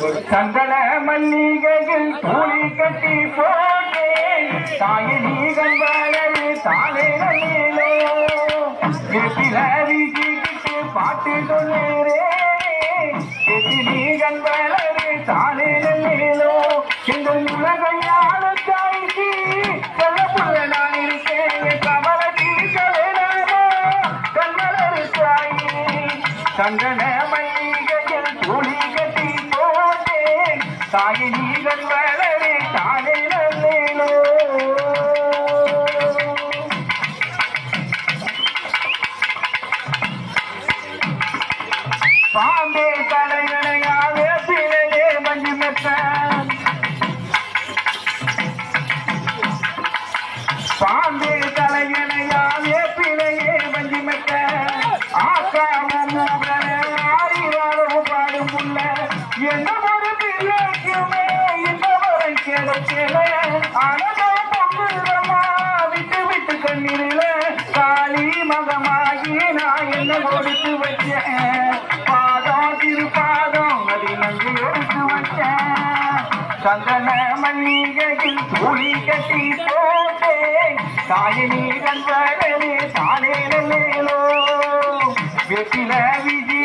சந்தன மல்லிகையில் தூளி கட்டி போட்டேன். தாயினி வளரு தானே நல்லோ எட்டில வீசிக்கிட்டு பாட்டு சொல்லுறேன் எட்டினி வளரு தானே நல்லோ எங்கள் உலகையாள தாய்க்கு சொல்ல புள்ள நான் இருக்கேன். கமல தீர்க்கவே கண்மலரு தாயே சந்தன போட்டேன் தாயை வளரே தானே நல்லேனோ பாம்பே தலையணையாவே பிழையே மஞ்சு மெத்தான். பாம்பே தலையணையாவே பிழையே மஞ்சு மெத்தான். ஆக்காம ஆறிவாரோ பாடும் புள்ள என்ன ஒரு பிள்ளைக்குமே இந்த வரை கிடைக்கல ஆனதம் பொங்குதமா விட்டு விட்டு கண்ணீரில. காளி மகமாகி நான் என்ன கொடுத்து வச்சேன் பாதம் திருப்பாதம் அதை நன்றி எடுத்து வச்சேன் சந்தன மல்லிகையில் கட்டி போட்டேன். தாயினி கண்பழனே தானே நல்லேலோ வெற்றில விஜய்